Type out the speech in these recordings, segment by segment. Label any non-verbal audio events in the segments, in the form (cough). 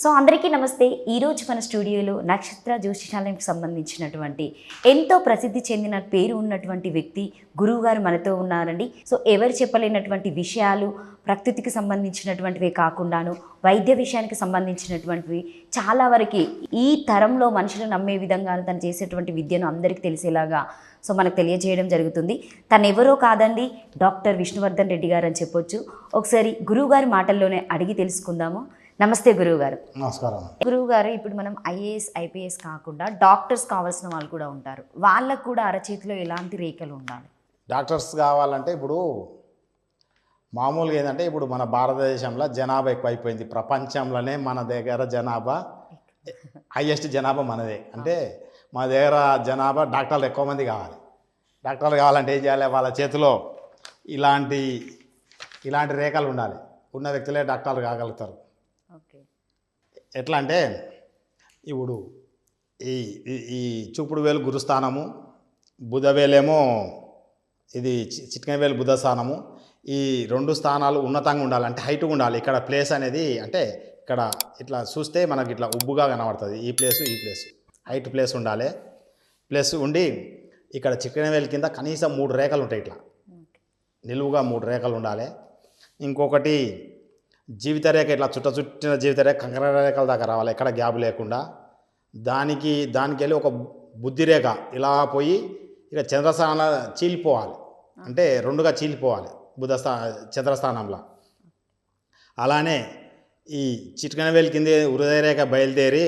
So అందరికీ నమస్తే. ఈరోజు మన స్టూడియోలో నక్షత్ర జ్యోతిషాలయంకి సంబంధించినటువంటి ఎంతో ప్రసిద్ధి చెందిన పేరు ఉన్నటువంటి వ్యక్తి గురువు గారు మనతో ఉన్నారండి. సో ఎవరు చెప్పలేనటువంటి విషయాలు ప్రకృతికి సంబంధించినటువంటివే కాకుండాను వైద్య విషయానికి సంబంధించినటువంటివి చాలా వరకు ఈ తరంలో మనుషులు నమ్మే విధంగా తను చేసేటువంటి విద్యను అందరికీ తెలిసేలాగా సో మనకు తెలియజేయడం జరుగుతుంది. తను ఎవరో కాదండి డాక్టర్ విష్ణువర్ధన్ రెడ్డి గారు అని చెప్పొచ్చు. ఒకసారి గురువుగారి మాటల్లోనే అడిగి తెలుసుకుందాము. నమస్తే గురువుగారు. నమస్కారం. గురువు గారు ఇప్పుడు మనం ఐఏఎస్ ఐపీఎస్ కాకుండా డాక్టర్స్ కావాల్సిన వాళ్ళు కూడా ఉంటారు. వాళ్ళకు కూడా అరచేతిలో ఎలాంటి రేఖలు ఉండాలి? డాక్టర్స్ కావాలంటే ఇప్పుడు మామూలుగా ఏంటంటే ఇప్పుడు మన భారతదేశంలో జనాభా ఎక్కువైపోయింది. ప్రపంచంలోనే మన దగ్గర జనాభా (laughs) హైయెస్ట్ జనాభా మనదే. అంటే మన దగ్గర జనాభా డాక్టర్లు ఎక్కువ మంది కావాలి. డాక్టర్లు కావాలంటే ఏం చేయాలి? వాళ్ళ చేతిలో ఇలాంటి ఇలాంటి రేఖలు ఉండాలి. ఉన్న వ్యక్తులే డాక్టర్లు కాగలుగుతారు. ఎట్లా అంటే ఇప్పుడు ఈ ఈ- చూపుడు వేలు గురుస్థానము బుధవేలేమో ఇది చి- చిటికెన వేలు బుధ స్థానము ఈ రెండు స్థానాలు ఉన్నతంగా ఉండాలి అంటే హైట్గా ఉండాలి. ఇక్కడ ప్లేస్ అనేది అంటే ఇక్కడ ఇట్లా చూస్తే మనకి ఇట్లా ఉబ్బుగా కనబడుతుంది. ఈ ప్లేసు ఈ ప్లేసు. హైట్ ప్లేస్ ఉండాలి. ప్లస్ ఉండి ఇక్కడ చికెన్ వేలు కింద కనీసం మూడు రేఖలు ఉంటాయి ఇట్లా నిలువుగా మూడు రేఖలు ఉండాలి ఇంకొకటి జీవిత రేఖ ఇట్లా చుట్ట చుట్టిన జీవితరేఖ కంకర రేఖల దాకా రావాలి ఎక్కడ గ్యాప్ లేకుండా. దానికి దానికి వెళ్ళి ఒక బుద్ధి రేఖ ఇలా పోయి ఇక చంద్రస్థానంలో చీలిపోవాలి. అంటే రెండుగా చీలిపోవాలి బుధస్థా చంద్రస్థానంలో. అలానే ఈ చిటికన వేలు కింద హృదయరేఖ బయలుదేరి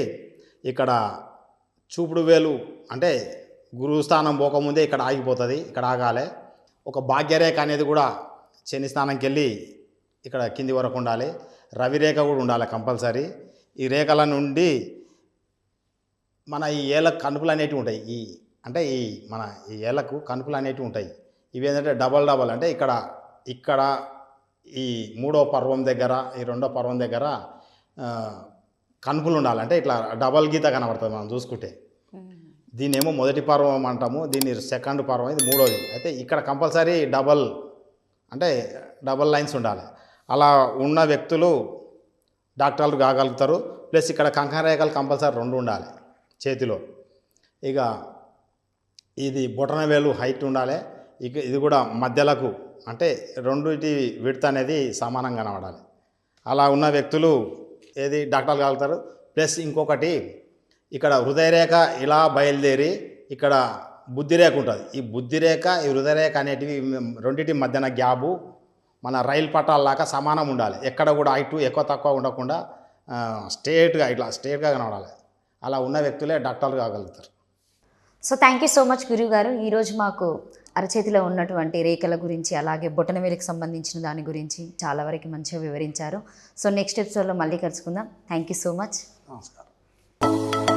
ఇక్కడ చూపుడు వేలు అంటే గురుస్థానం పోకముందే ఇక్కడ ఆగిపోతుంది ఇక్కడ ఆగాలి. ఒక భాగ్యరేఖ అనేది కూడా శని స్థానంకి వెళ్ళి ఇక్కడ కింది వరకు ఉండాలి. రవిరేఖ కూడా ఉండాలి కంపల్సరీ. ఈ రేఖల నుండి మన ఈ ఏలకు కనుపులు అనేటివి ఉంటాయి. ఈ అంటే ఈ మన ఈ ఏళ్ళకు కనుపులు అనేటివి ఉంటాయి. ఇవి ఏంటంటే డబల్ డబల్ అంటే ఇక్కడ ఇక్కడ ఈ మూడో పర్వం దగ్గర ఈ రెండో పర్వం దగ్గర కనుపులు ఉండాలి. అంటే ఇట్లా డబల్ గీత కనబడుతుంది మనం చూసుకుంటే. దీన్ని ఏమో మొదటి పర్వం అంటాము. దీన్ని సెకండ్ పర్వం ఇది మూడోది. అయితే ఇక్కడ కంపల్సరీ డబల్ అంటే డబల్ లైన్స్ ఉండాలి. అలా ఉన్న వ్యక్తులు డాక్టర్లు కాగలుగుతారు. ప్లస్ ఇక్కడ కంకరేఖలు కంపల్సరీ రెండు ఉండాలి చేతిలో. ఇక ఇది బొటనవేలు హైట్ ఉండాలి. ఇక ఇది కూడా మధ్యలకు అంటే రెండుటి విడత అనేది సమానంగా కనబడాలి. అలా ఉన్న వ్యక్తులు ఏది డాక్టర్లు కాగలుగుతారు. ప్లస్ ఇంకొకటి ఇక్కడ హృదయరేఖ ఇలా బయలుదేరి ఇక్కడ బుద్ధిరేఖ ఉంటుంది. ఈ బుద్ధిరేఖ ఈ హృదయరేఖ అనేటివి రెండింటి మధ్యన గ్యాబు మన రైలు పట్టాలలాగా సమానం ఉండాలి. ఎక్కడ కూడా హైటు ఎక్కువ తక్కువ ఉండకుండా ఆ, స్ట్రేట్గా ఇట్లా స్ట్రేట్గా కనబడాలి. అలా ఉన్న వ్యక్తులే డాక్టర్లు కాగలుగుతారు. So thank you so much గురువు గారు. ఈరోజు మాకు అరచేతిలో ఉన్నటువంటి రేఖల గురించి అలాగే బొటనవేలికి సంబంధించిన దాని గురించి చాలా వరకు మంచిగా వివరించారు. సో నెక్స్ట్ ఎపిసోడ్లో మళ్ళీ కలుసుకుందాం. Thank you so much. నమస్కారం.